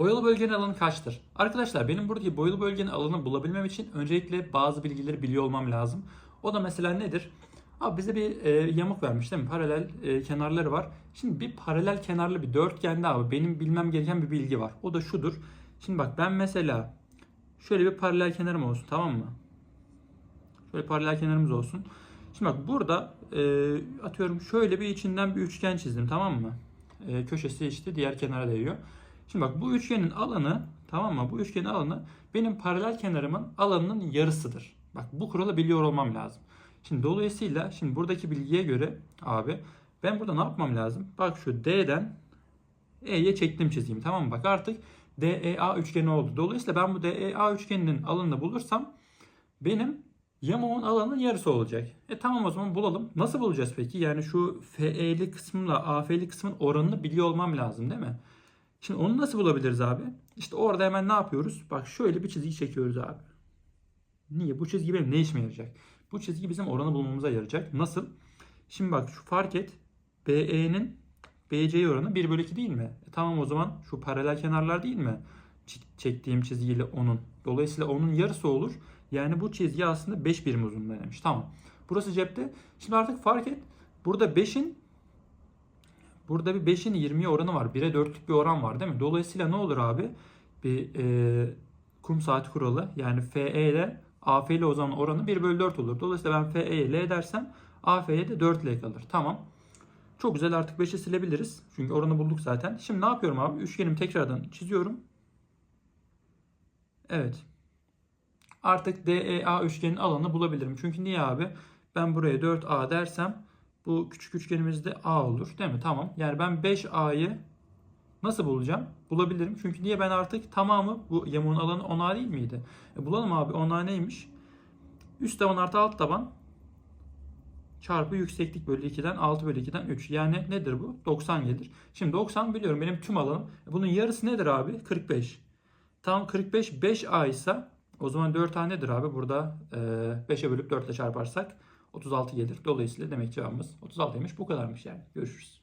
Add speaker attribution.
Speaker 1: Boyalı bölgenin alanı kaçtır? Arkadaşlar benim buradaki boyalı bölgenin alanını bulabilmem için öncelikle bazı bilgileri biliyor olmam lazım. O da mesela nedir? Abi bize bir e, yamuk vermiş değil mi? Paralel e, kenarları var. Şimdi bir paralel kenarlı bir dörtgende abi benim bilmem gereken bir bilgi var. O da şudur. Şimdi bak ben mesela şöyle bir paralel kenarım olsun tamam mı? Şöyle paralel kenarımız olsun. Şimdi bak burada e, atıyorum şöyle bir içinden bir üçgen çizdim tamam mı? E, köşesi işte diğer kenara değiyor. Şimdi bak bu üçgenin alanı tamam mı? Bu üçgenin alanı benim paralel kenarımın alanının yarısıdır. Bak bu kuralı biliyor olmam lazım. Şimdi dolayısıyla şimdi buradaki bilgiye göre abi ben burada ne yapmam lazım? Bak şu D'den E'ye çektim çizgimi tamam mı? Bak artık DEA üçgeni oldu. Dolayısıyla ben bu DEA üçgeninin alanını bulursam benim yamuğun alanının yarısı olacak. E tamam o zaman bulalım. Nasıl bulacağız peki? Yani şu FE'li kısmla AF'li kısmın oranını biliyor olmam lazım değil mi? Şimdi onu nasıl bulabiliriz abi? İşte orada hemen ne yapıyoruz? Bak şöyle bir çizgi çekiyoruz abi. Niye? Bu çizgi benim ne işime yarayacak? Bu çizgi bizim oranı bulmamıza yarayacak. Nasıl? Şimdi bak şu fark et. BE'nin BC'ye oranı 1 bölü 2 değil mi? E tamam o zaman şu paralel kenarlar değil mi? Ç- Çektiğim çizgiyle onun. Dolayısıyla onun yarısı olur. Yani bu çizgi aslında 5 birim uzunluğundaymış. Tamam. Burası cepte. Şimdi artık fark et. Burada 5'in Burada bir 5'in 20'ye oranı var. 1'e 4'lük bir oran var değil mi? Dolayısıyla ne olur abi? Bir e, kum saati kuralı yani FE ile AF ile o zaman oranı 1 bölü 4 olur. Dolayısıyla ben FE'ye L dersem AF'ye de 4 L kalır. Tamam. Çok güzel artık 5'i silebiliriz. Çünkü oranı bulduk zaten. Şimdi ne yapıyorum abi? Üçgenimi tekrardan çiziyorum. Evet. Artık DEA üçgenin alanını bulabilirim. Çünkü niye abi? Ben buraya 4A dersem bu küçük üçgenimizde A olur değil mi? Tamam. Yani ben 5A'yı nasıl bulacağım? Bulabilirim. Çünkü niye ben artık tamamı bu yamuğun alanı 10A değil miydi? E bulalım abi 10A neymiş? Üst taban artı alt taban çarpı yükseklik bölü 2'den 6 bölü 2'den 3. Yani nedir bu? 90 gelir. Şimdi 90 biliyorum benim tüm alanım. E Bunun yarısı nedir abi? 45. Tam 45 5A ise o zaman 4A nedir abi? Burada e, 5'e bölüp 4 ile çarparsak 36 gelir. Dolayısıyla demek cevabımız 36'ymış. Bu kadarmış yani. Görüşürüz.